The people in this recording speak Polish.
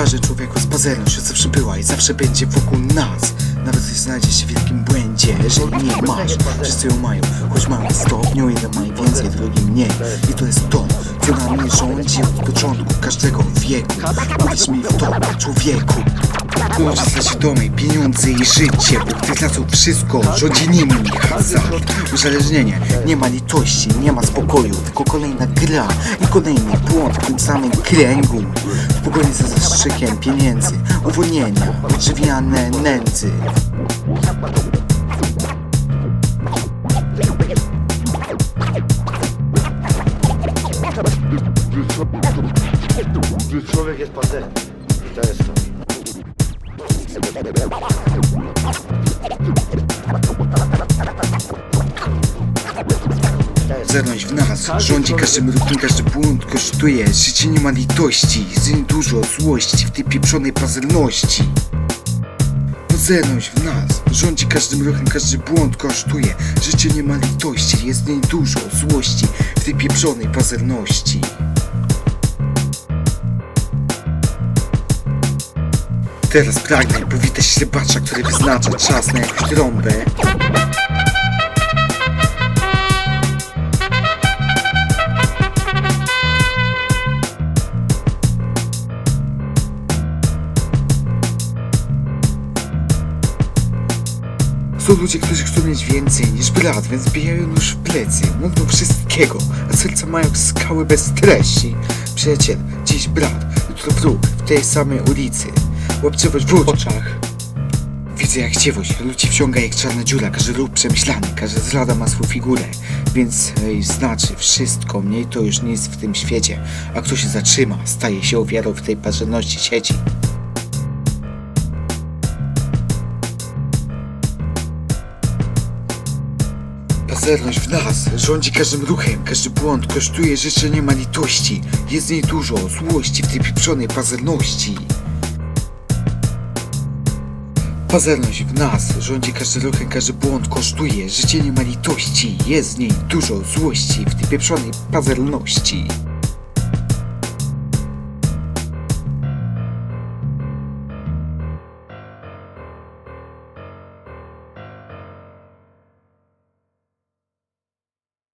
Każdy człowiek jest pazerność, że zawsze była i zawsze będzie wokół nas. Nawet jeśli znajdziesz się w wielkim błędzie, że nie masz, wszyscy ją mają. Choć mamy stopniu, jeden ma więcej, drugi mniej. I to jest to, co nami rządzi od początku każdego wieku. Uwierz mi w to, człowieku. Ludzie straci domy, pieniądze i życie, bo gdy tracą wszystko, rządzi nimi hazard. Uzależnienie, nie ma litości, nie ma spokoju, tylko kolejna gra i kolejny błąd w tym samym kręgu. Pogoni za zastrzykiem pieniędzy, uwolnienia, odżywiane nędzy. Człowiek jest pazerny. I to jest to. Zerność w nas, rządzi każdym ruchem, każdy błąd kosztuje. Życie nie ma litości, jest dużo złości w tej pieprzonej pazerności. Zerność w nas, rządzi każdym ruchem, każdy błąd kosztuje. Życie nie ma litości, jest niej dużo złości w tej pieprzonej pazerności. Teraz pragnę powitać ślepacza, który wyznacza czas na trąbę Są ludzie, którzy chcą mieć więcej niż brat, więc bijają nóż w plecy, mówią wszystkiego, a serca mają skały bez treści. Przyjaciel, dziś brat, jutro wróg, w tej samej ulicy. Łapczowość w oczach. Widzę jak chciwość ludzi wciąga jak czarna dziura, każdy ruch przemyślany, każda zrada ma swą figurę, więc ej, znaczy wszystko, mniej to już nic w tym świecie, a kto się zatrzyma, staje się ofiarą w tej parzerności sieci. Pazerność w nas rządzi każdym ruchem, każdy błąd kosztuje życie nie ma litości. Jest w niej dużo złości w tej pieprzonej pazerności. Pazerność w nas rządzi każdy ruchem, każdy błąd kosztuje życie nie ma litości. Jest w niej dużo złości w tej pieprzonej pazerności.